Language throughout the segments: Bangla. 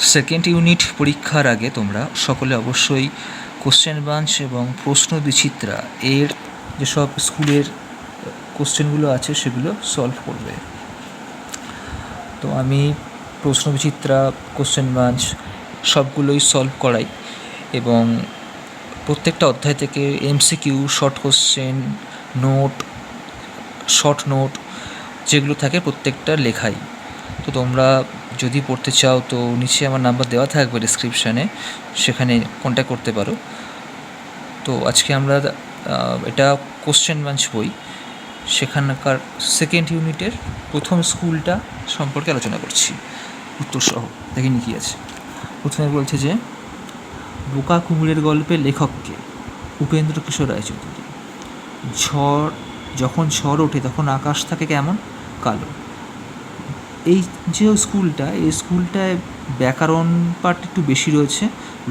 সেকেন্ড ইউনিট পরীক্ষার আগে তোমরা সকলে অবশ্যই কোশ্চেন বাঞ্চ এবং প্রশ্ন বিচিত্রা এর যেসব স্কুলের কোশ্চেনগুলো আছে সেগুলো সলভ করবে। তো আমি প্রশ্ন বিচিত্রা কোশ্চেন বাঞ্চ সবগুলোই সলভ করাই এবং প্রত্যেকটা অধ্যায় থেকে MCQ short question note short note যেগুলো থাকে প্রত্যেকটা লেখাই। তো তোমরা যদি পড়তে চাও তো নিচে আমার নাম্বার দেওয়া থাকবে ডিসক্রিপশানে সেখানে কন্ট্যাক্ট করতে পারো। তো আজকে আমরা এটা কোশ্চেন বাঞ্চ বই, সেখানকার সেকেন্ড ইউনিটের প্রথম স্কুলটা সম্পর্কে আলোচনা করছি। উত্তর সহ দেখিনি কী আছে। প্রথমে বলছে যে, বোকা কুমিরের গল্পের লেখককে উপেন্দ্র কিশোর রায়চৌধুরী। ঝড়, যখন ঝড় ওঠে, তখন আকাশ থাকে কেমন? কালো। এই যে স্কুলটা, এই স্কুলটায় ব্যাকরণ পার্ট একটু বেশি রয়েছে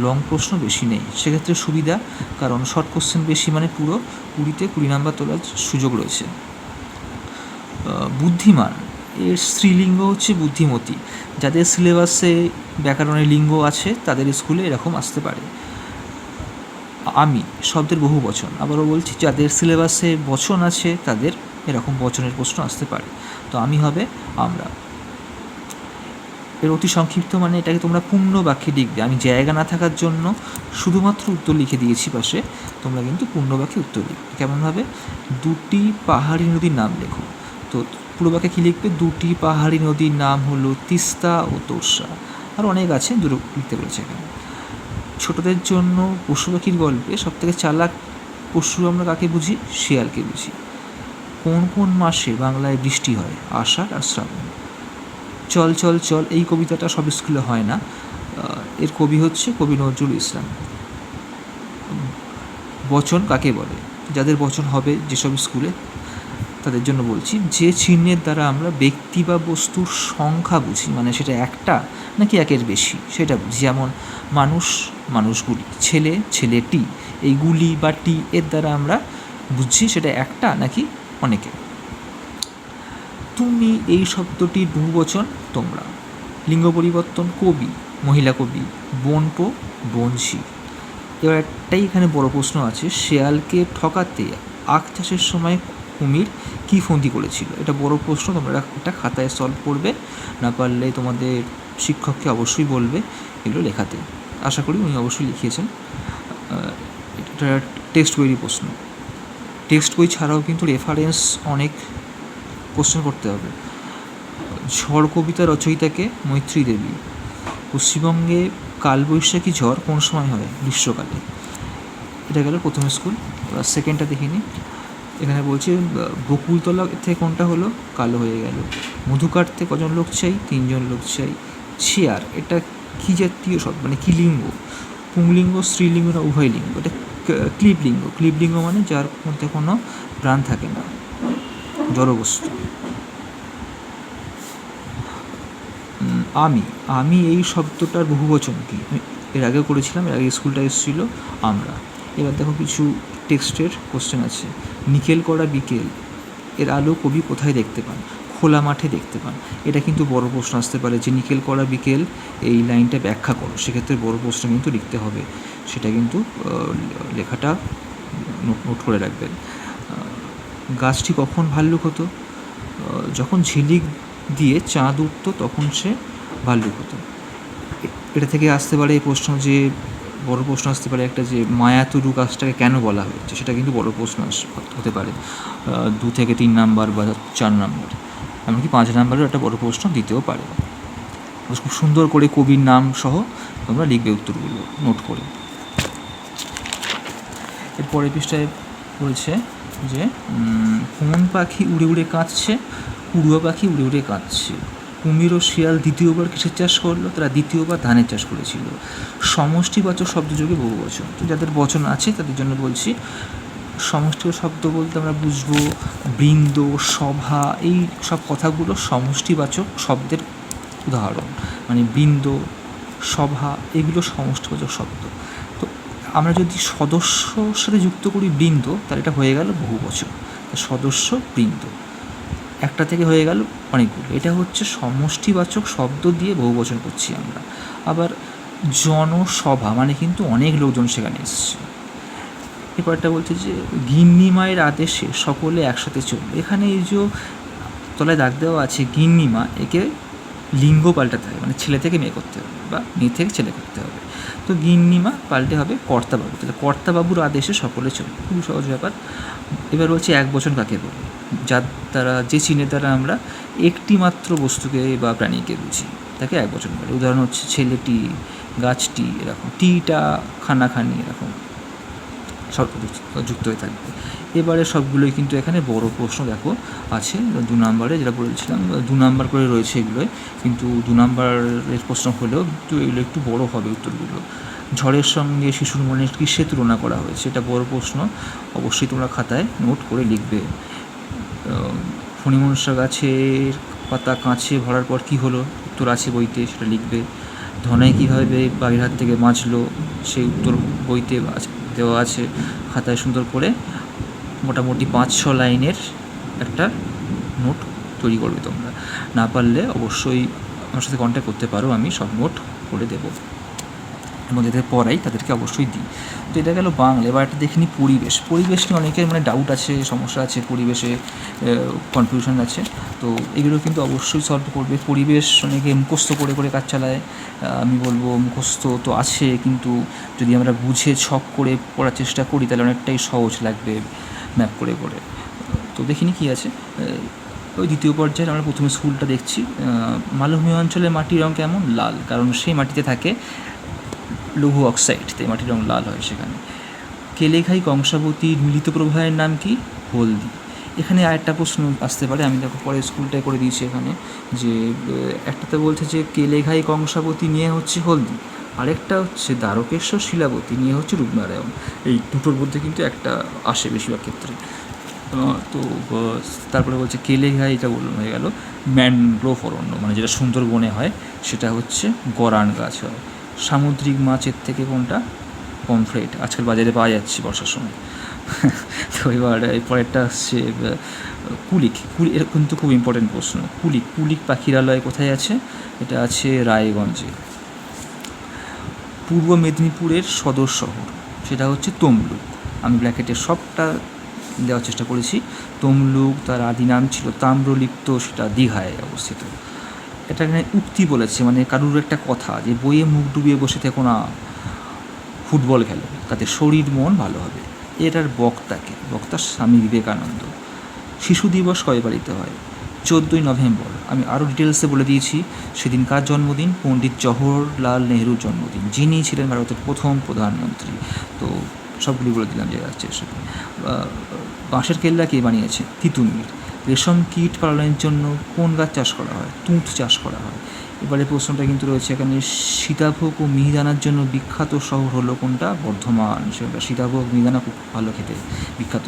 লং প্রশ্ন বেশি নেই। সেক্ষেত্রে সুবিধা, কারণ শর্ট কোশ্চেন বেশি মানে পুরো কুড়িতে কুড়ি নাম্বার তোলার সুযোগ রয়েছে। বুদ্ধিমান, এর স্ত্রীলিঙ্গ হচ্ছে বুদ্ধিমতী। যাদের সিলেবাসে ব্যাকরণের লিঙ্গ আছে, তাদের স্কুলে এরকম আসতে পারে। আমি, শব্দের বহু বচন, আবারও বলছি, যাদের সিলেবাসে বচন আছে, তাদের এরকম বচনের প্রশ্ন আসতে পারে। তো আমি হবে আমরা। এর অতি সংক্ষিপ্ত মানে এটাকে তোমরা পূর্ণ বাক্যে লিখবে। আমি জায়গা না থাকার জন্য শুধুমাত্র উত্তর লিখে দিয়েছি পাশে, তোমরা কিন্তু পূর্ণ বাক্যে উত্তর লিখবে। কেমনভাবে দুটি পাহাড়ি নদীর নাম লেখো। তো পুরো বাক্যে কী লিখবে? দুটি পাহাড়ি নদীর নাম হলো তিস্তা ও তোরসা। আর অনেক আছে দুটো লিখতে বলেছে এখানে। ছোটদের জন্য পশু পাখির গল্পে সবথেকে চালাক পশু আমরা কাকে বুঝি? শিয়ালকে বুঝি। কোন কোন মাসে বাংলায় বৃষ্টি হয়? আষাঢ় আর শ্রাবণ। চল চল চল, এই কবিতাটা সব স্কুলে হয় না। এর কবি হচ্ছে কবি নজরুল ইসলাম। বচন কাকে বলে? যাদের বচন হবে যেসব স্কুলে, তাদের জন্য বলছি, যে চিহ্নের দ্বারা আমরা ব্যক্তি বা বস্তুর সংখ্যা বুঝি মানে সেটা একটা নাকি একের বেশি, সেটা বুঝি। যেমন মানুষ, মানুষগুলি, ছেলে, ছেলেটি এই গুলি বা টি এর দ্বারা আমরা বুঝছি সেটা একটা নাকি অনেকে তুমি এই শব্দটির বহুবচন তোমরা। লিঙ্গ পরিবর্তন কবি, মহিলা কবি বনপো বনশি এবার একটাই এখানে বড় প্রশ্ন আছে, শেয়ালকে ঠকাতে আখ চাষের সময় কুমির কী ফন্দি করেছিল? এটা বড় প্রশ্ন, তোমরা একটা খাতায় সলভ করবে, না পারলে তোমাদের শিক্ষককে অবশ্যই বলবে এগুলো লেখাতে। আশা করি উনি অবশ্যই লিখিয়েছেন। এটা টেক্সট বইয়েরই প্রশ্ন। টেক্সট বই ছাড়াও কিন্তু রেফারেন্স অনেক কোশ্চেন করতে হবে। ঝড় কবিতা রচয়িতাকে মৈত্রী দেবী। পশ্চিমবঙ্গে কালবৈশাখী ঝড় কোন সময় হয়? গ্রীষ্মকালে। এটা গেল প্রথম স্কুল। এবার সেকেন্ডটা দেখিনি। এখানে বলছে, বকুলতলা থেকে কোনটা হলো? কালো হয়ে গেল। মধু কাটতে কজন লোক চাই? তিনজন লোক চাই। চেয়ার, এটা কী জাতীয় শব্দ? মানে কী লিঙ্গ? পুংলিঙ্গ, স্ত্রীলিঙ্গ না উভয় লিঙ্গ? এটা ক্লিবলিঙ্গ ক্লিবলিঙ্গ মানে যার মধ্যে কোনো প্রাণ থাকে না। জড়বস্তু আমি আমি এই শব্দটার বহুবচন কি? এর আগে করেছিলাম, এর আগে স্কুলটা এসেছিল, আমরা। এবার দেখো কিছু টেক্সটের কোশ্চেন আছে। নিকেল করা বিকেল, এর আলো কবি কোথায় দেখতে পান? খোলা মাঠে দেখতে পান। এটা কিন্তু বড় প্রশ্ন আসতে পারে যে নিকেল করা বিকেল, এই লাইনটা ব্যাখ্যা করো। সেক্ষেত্রে বড় প্রশ্ন কিন্তু লিখতে হবে। সেটা কিন্তু লেখাটা নোট করে রাখবেন। গাছটি কখন ভাল্লুক হতো? যখন ঝিলিক দিয়ে চাঁদ উঠতো, তখন সে ভাল্লুক হতো। এটা থেকে আসতে পারে এই প্রশ্ন যে, বড় প্রশ্ন আসতে পারে একটা যে, মায়াতুরু গাছটাকে কেন বলা হয়েছে? সেটা কিন্তু বড় প্রশ্ন হতে পারে। দু থেকে তিন নাম্বার বা চার নাম্বার। এমনকি পাঁচ নাম্বারেও একটা বড় প্রশ্ন দিতেও পারে। খুব সুন্দর করে কবির নাম সহ তোমরা লিখবে উত্তরগুলো, নোট করে। এরপরের পৃষ্ঠায় বলছে যে কোন পাখি উড়ে উড়ে কাঁদছে, উড়ুয়া পাখি উড়ে উড়ে কাঁদছে। কুমির ও শিয়াল দ্বিতীয়বার কিসের চাষ করল? তারা দ্বিতীয়বার ধানের চাষ করেছিল। সমষ্টিবাচক শব্দযোগে বহু বচন। তো যাদের বচন আছে, তাদের জন্য বলছি সমষ্টি শব্দ বলতে আমরা বুঝব বৃন্দ, সভা, এই সব কথাগুলো সমষ্টিবাচক শব্দের উদাহরণ। মানে বৃন্দ, সভা, এগুলো সমষ্টিবাচক শব্দ। আমরা যদি সদস্যর সাথে যুক্ত করি বৃন্দ, তাহলে এটা হয়ে গেল বহু বছর। সদস্য, বৃন্দ। একটা থেকে হয়ে গেল অনেকগুলো। এটা হচ্ছে সমষ্টিবাচক শব্দ দিয়ে বহু বহুবচন করছি আমরা। আবার জনসভা মানে কিন্তু অনেক লোকজন সেখানে এসছে। এরপরটা বলছে যে, গিন্নিমায়ের আদেশে সকলে একসাথে চলবে। এখানে এই যে তলায় দাগ দেওয়া আছে গিন্নিমা, একে লিঙ্গ পাল্টাতে হবে মানে ছেলে থেকে মেয়ে করতে হবে বা মেয়ে থেকে ছেলে করতে হবে। তো গিন্নিমা পাল্টে হবে কর্তাবাবু। তাহলে কর্তাবাবুর আদেশে সকলে চলবে খুবই সহজ ব্যাপার। এবার হচ্ছে এক বচন কাকে বলে যার দ্বারা, যে চিহ্নের দ্বারা আমরা একটি মাত্র বস্তুকে বা প্রাণীকে বুঝি তাকে এক বচন বলে। উদাহরণ হচ্ছে ছেলেটি, গাছটি, এরকম। টিটা, খানাখানি, এরকম। যুক্ত হয়ে থাকবে। এবারে সবগুলোই কিন্তু এখানে বড় প্রশ্ন, দেখো, আছে দু নম্বরে যেটা বলেছিলাম, দু নাম্বার করে রয়েছে এগুলোয় কিন্তু দু নাম্বারের প্রশ্ন হলেও কিন্তু এগুলো একটু বড় হবে উত্তরগুলো। ঝড়ের সঙ্গে শিশুর মনের কিসে তুলনা করা হয়েছে? এটা বড় প্রশ্ন, অবশ্যই তোমরা খাতায় নোট করে লিখবে। ফণিমনসা গাছের পাতা কাঁচে ভরার পর কি হলো? উত্তর আছে বইতে, সেটা লিখবে। ধনাই কীভাবে বাড়ির হাত থেকে বাঁচলো? সেই উত্তর বইতে দেওয়া আছে খাতায় সুন্দর করে। মোটামুটি পাঁচ ছ লাইনের একটা নোট তৈরি করবে তোমরা। না পারলে অবশ্যই আমার সাথে কন্ট্যাক্ট করতে পারো, আমি সব নোট করে দেবো। এবং যাদের পড়াই তাদেরকে অবশ্যই দিই। তো এটা গেল বাংলা। এবার একটা দেখিনি পরিবেশ। পরিবেশ নিয়ে অনেকের মানে ডাউট আছে, সমস্যা আছে, পরিবেশে কনফিউশন আছে। তো এগুলো কিন্তু অবশ্যই সলভ করবে। পরিবেশ অনেকে মুখস্থ করে করে কাজ চালায়। আমি বলব মুখস্থ তো আছে, কিন্তু যদি আমরা বুঝে, ছক করে পড়ার চেষ্টা করি, তাহলে অনেকটাই সহজ লাগবে ম্যাপ করে করে। তো দেখিনি কী আছে? ওই দ্বিতীয় পর্যায়ে আমরা প্রথমে স্কুলটা দেখছি। মালভূমি অঞ্চলের মাটির রং কেমন? লাল। কারণ সেই মাটিতে থাকে লৌহ অক্সাইড, তাই মাটির রং লাল হয় সেখানে। কেলেঘাই কংসাবতীর মিলিত প্রবাহের নাম কি? হলদি। এখানে আরেকটা প্রশ্ন আসতে পারে, আমি দেখো পরে স্কুলটায় করে দিয়েছি এখানে, যে একটাতে বলছে যে, কেলেঘাই কংসাবতী নিয়ে হচ্ছে হলদি। আরেকটা হচ্ছে দ্বারকেশ্বর শিলাবতী নিয়ে হচ্ছে রূপনারায়ণ। এই দুটোর মধ্যে কিন্তু একটা আসে বেশিরভাগ ক্ষেত্রে। তো তারপরে বলছে কেলেঘাই, এটা বলুন হয়ে গেল। ম্যানগ্রোভ অরণ্য মানে যেটা সুন্দরবনে হয়, সেটা হচ্ছে গরান গাছ হয়। সামুদ্রিক মাছের থেকে কোনটা? পমফ্রেট। আজকাল বাজারে পাওয়া যাচ্ছে বর্ষার সময়। তো এবার পরেরটা আসছে কুলিক। কুলি এটা কিন্তু খুব ইম্পর্টেন্ট প্রশ্ন। কুলিক কুলিক পাখিরালয় কোথায় আছে? এটা আছে রায়গঞ্জে। পূর্ব মেদিনীপুরের সদর শহর। সেটা হচ্ছে তমলুক। আমি ব্র্যাকেটের সবটা দেওয়ার চেষ্টা করেছি। তমলুক, তার আদি নাম ছিল তাম্রলিপ্ত, সেটা দীঘায় অবস্থিত। এটা এখানে উক্তি বলেছে মানে কারুর একটা কথা যে বইয়ে মুখ ডুবিয়ে বসে থেকো না, ফুটবল খেলো, তাতে শরীর, মন ভালো হবে। এটার বক্তাকে বক্তা স্বামী বিবেকানন্দ। শিশু দিবস কবে পালিত হয়? চোদ্দোই নভেম্বর। আমি আরও ডিটেলসে বলে দিয়েছি, সেদিন কার জন্মদিন? পণ্ডিত জওহরলাল নেহরুর জন্মদিন, যিনি ছিলেন ভারতের প্রথম প্রধানমন্ত্রী। তো সবগুলি বলে দিলাম যে যাচ্ছে বাঁশের কেল্লা কে বানিয়েছে? তিতুমির। রেশম কীট পালনের জন্য কোন গাছ চাষ করা হয়? তুঁত চাষ করা হয়। এবারে প্রশ্নটা কিন্তু রয়েছে, এখানে সীতাভোগ ও মিহিদানার জন্য বিখ্যাত শহর হলো কোনটা? বর্ধমান। সেটা সীতাভোগ, মিহিদানা খুব ভালো খেতে, বিখ্যাত।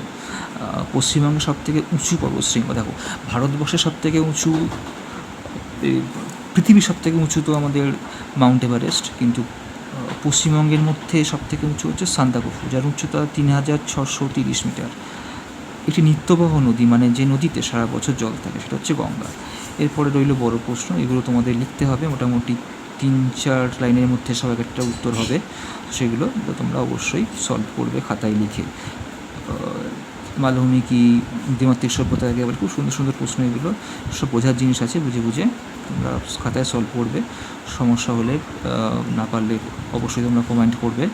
পশ্চিমবঙ্গের সব থেকে উঁচু পর্বতশৃঙ্গ দেখো ভারতবর্ষের সব থেকে উঁচু পৃথিবীর সব থেকে উঁচু তো আমাদের মাউন্ট এভারেস্ট। কিন্তু পশ্চিমবঙ্গের মধ্যে সব থেকে উঁচু হচ্ছে সান্দাকফু যার উচ্চতা তিন হাজার ছশো তিরিশ মিটার। একটি নিত্যবহ নদী মানে যে নদীতে সারা বছর জল থাকে, সেটা হচ্ছে গঙ্গা। এরপরে রইল বড় প্রশ্ন, এগুলো তোমাদের লিখতে হবে, মোটামুটি তিন চার লাইনের মধ্যে সব একটা উত্তর হবে। সেগুলো তোমরা অবশ্যই সলভ করবে খাতায় লিখে। মালভূমি কি দ্বিমাত্রিক সভ্যতা একেবারে খুব সুন্দর সুন্দর প্রশ্ন এগুলো। সব বোঝার জিনিস আছে, বুঝে বুঝে তোমরা খাতায় সলভ করবে। সমস্যা হলে না পারলে অবশ্যই তোমরা কমেন্ট করবে।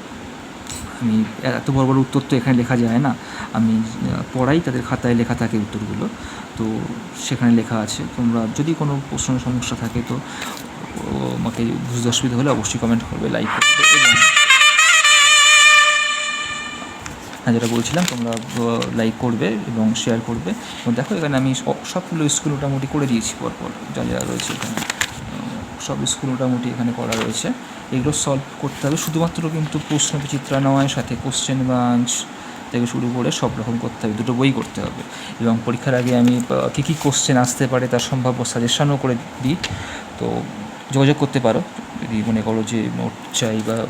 আমি, এত বড় বড় উত্তর তো এখানে লেখা যায় না। আমি পড়াই তাদের খাতায় লেখা থাকে উত্তরগুলো। তো সেখানে লেখা আছে, তোমরা যদি কোনো প্রশ্নের সমস্যা থাকে তো আমাকে বুঝতে অসুবিধা হলে অবশ্যই কমেন্ট করবে লাইক করবে এবং হ্যাঁ যেটা বলছিলাম, তোমরা লাইক করবে এবং শেয়ার করবে। এবং দেখো, এখানে আমি সব- সবগুলো স্কুল মোটামুটি করে দিয়েছি পরপর, যা যা রয়েছে এখানে। সব স্কুল মোটামুটি এখানে করা রয়েছে। এগুলো সলভ করতে হবে। শুধুমাত্র কিন্তু প্রশ্ন বিচিত্রা নয়, সাথে কোশ্চেন বাঞ্চ থেকে শুরু করে সব রকম করতে হবে। দুটো বই করতে হবে। এবং পরীক্ষার আগে আমি কী কী কোশ্চেন আসতে পারে তার সম্ভাব্য সাজেশনও করে দিই। তো যোগাযোগ করতে পারো। যদি মনে করো যে নোট চাই বা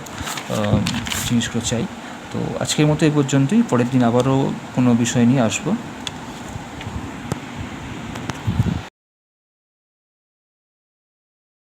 জিনিসগুলো চাই। তো আজকের মতো এই পর্যন্তই। পরের দিন আবারও কোনো বিষয় নিয়ে আসব।